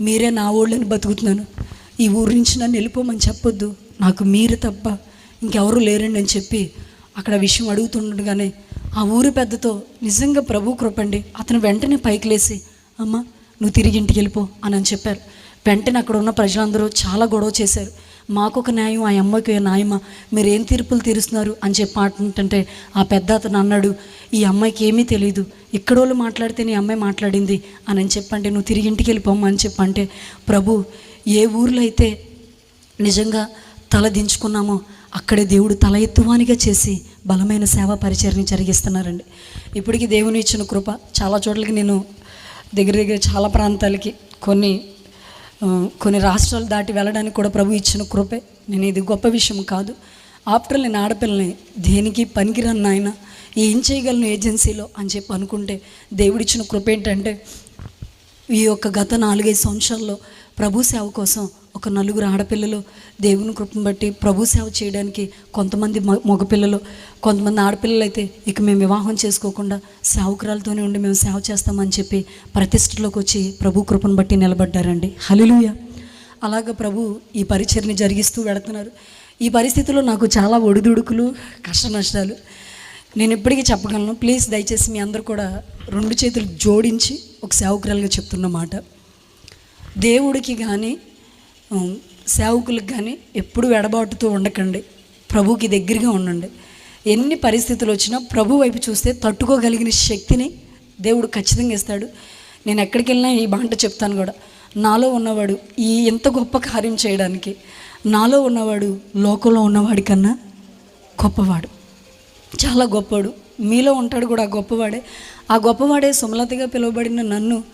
మీరే నా ఊళ్ళని బతుకుతున్నాను. ఈ ఊరి నుంచి నన్ను వెళ్ళిపోమని చెప్పొద్దు. నాకు మీరు తప్ప ఇంకెవరు లేరండి అని చెప్పి అక్కడ విషయం అడుగుతుండగానే ఆ ఊరి పెద్దతో నిజంగా ప్రభు కృపండి అతను వెంటనే పైకి లేసి అమ్మ నువ్వు తిరిగి ఇంటికి వెళ్ళిపో అని అని చెప్పారు. వెంటనే అక్కడ ఉన్న ప్రజలందరూ చాలా గొడవ చేశారు. మాకొక న్యాయం ఆ అమ్మకి న్యాయమా? మీరు ఏం తీర్పులు తీరుస్తున్నారు అని చెప్పి అంటుంటే ఆ పెద్ద అతను అన్నాడు ఈ అమ్మాయికి ఏమీ తెలియదు ఇక్కడోళ్ళు మాట్లాడితే నీ అమ్మాయి మాట్లాడింది అని అని చెప్పంటే నువ్వు తిరిగి ఇంటికి వెళ్ళిపోమ్మా అని చెప్పంటే ప్రభు ఏ ఊర్లో అయితే నిజంగా తల దించుకున్నామో అక్కడే దేవుడు తల ఎత్తువానిగా చేసి బలమైన సేవా పరిచర్ని జరిగిస్తున్నారండి. ఇప్పటికీ దేవుని ఇచ్చిన కృప చాలా చోట్లకి నేను దగ్గర దగ్గర చాలా ప్రాంతాలకి కొన్ని కొన్ని రాష్ట్రాలు దాటి వెళ్ళడానికి కూడా ప్రభు ఇచ్చిన కృపే. నేను ఇది గొప్ప విషయం కాదు. ఆఫ్టర్ నేను ఆడపిల్లని దేనికి పనికిరాను నాయన ఏం చేయగలను ఏజెన్సీలో అని చెప్పి అనుకుంటే దేవుడిచ్చిన కృప ఏంటంటే ఈ యొక్క గత నాలుగైదు సంవత్సరాల్లో ప్రభు సేవ కోసం ఒక నలుగురు ఆడపిల్లలు దేవుని కృపను బట్టి ప్రభు సేవ చేయడానికి కొంతమంది మ- మగపిల్లలు కొంతమంది ఆడపిల్లలు అయితే ఇక మేము వివాహం చేసుకోకుండా సేవకురాలతోనే ఉండి మేము సేవ చేస్తామని చెప్పి ప్రతిష్టలోకి వచ్చి ప్రభు కృపను బట్టి నిలబడ్డారండి. హలిలుయ అలాగ ప్రభు ఈ పరిచర్ని జరిగిస్తూ వెళుతున్నారు. ఈ పరిస్థితిలో నాకు చాలా ఒడిదుడుకులు కష్ట నష్టాలు నేను ఇప్పటికీ చెప్పగలను ప్లీజ్ దయచేసి మీ అందరు కూడా రెండు చేతులు జోడించి ఒక సేవకురాలుగా చెప్తున్నమాట దేవుడికి కానీ సేవకులకు కానీ ఎప్పుడు ఎడబాటుతూ ఉండకండి. ప్రభుకి దగ్గరగా ఉండండి. ఎన్ని పరిస్థితులు వచ్చినా ప్రభు వైపు చూస్తే తట్టుకోగలిగిన శక్తిని దేవుడు ఖచ్చితంగా ఇస్తాడు. నేను ఎక్కడికి వెళ్ళినా ఈ బాంట చెప్తాను కూడా. నాలో ఉన్నవాడు ఈ ఎంత గొప్ప కార్యం చేయడానికి నాలో ఉన్నవాడు లోకంలో ఉన్నవాడి కన్నా గొప్పవాడు. చాలా గొప్పవాడు. మీలో ఉంటాడు కూడా ఆ గొప్పవాడే. ఆ గొప్పవాడే సుమలతగా పిలువబడిన నన్ను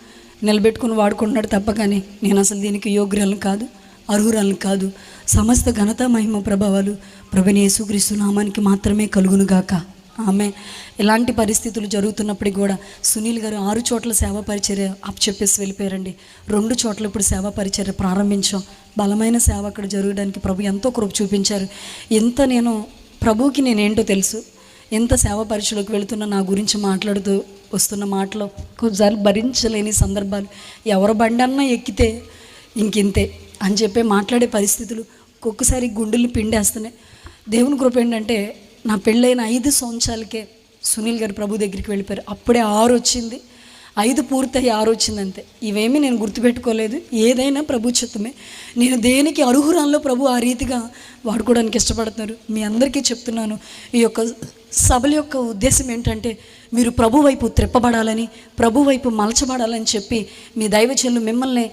నిలబెట్టుకుని వాడుకుంటున్నాడు తప్ప కానీ నేను అసలు దీనికి యోగ్యురాలను కాదు. అర్హురాలను కాదు. సమస్త ఘనత మహిమ ప్రభావాలు ప్రభుని యేసుక్రీస్తు నామానికి మాత్రమే కలుగునుగాక. ఆమె ఇలాంటి పరిస్థితులు జరుగుతున్నప్పటికీ కూడా సునీల్ గారు ఆరు చోట్ల సేవా పరిచర్య అప్ చెప్పేసి వెళ్ళిపోయారండి. రెండు చోట్ల ఇప్పుడు సేవా పరిచర్య ప్రారంభించాం. బలమైన సేవ అక్కడ జరగడానికి ప్రభు ఎంతో కృప చూపించారు. ఎంత నేను ప్రభుకి నేనేంటో తెలుసు. ఎంత సేవ పరీక్షలోకి వెళుతున్న నా గురించి మాట్లాడుతూ వస్తున్న మాటలో కొన్నిసార్లు భరించలేని సందర్భాలు. ఎవరు బండన్నా ఎక్కితే ఇంకింతే. అని చెప్పి మాట్లాడే పరిస్థితులు ఒక్కొక్కసారి గుండెలు పిండేస్తున్నాయి. దేవుని కృప ఏంటంటే నా పెళ్ళైన ఐదు సంవత్సరాలకే సునీల్ గారు ప్రభు దగ్గరికి వెళ్ళిపోయారు. అప్పుడే ఆరు వచ్చింది. ఐదు పూర్తయి ఆరు వచ్చింది అంతే. ఇవేమీ నేను గుర్తుపెట్టుకోలేదు. ఏదైనా ప్రభు చిత్తమే. నేను దేనికి అర్హురాల్లో ప్రభు ఆ రీతిగా వాడుకోవడానికి ఇష్టపడుతున్నారు? మీ అందరికీ చెప్తున్నాను. ఈ యొక్క సభల యొక్క ఉద్దేశం ఏంటంటే మీరు ప్రభు వైపు త్రిప్పబడాలని ప్రభు వైపు మలచబడాలని చెప్పి మీ దైవచనులు మిమ్మల్ని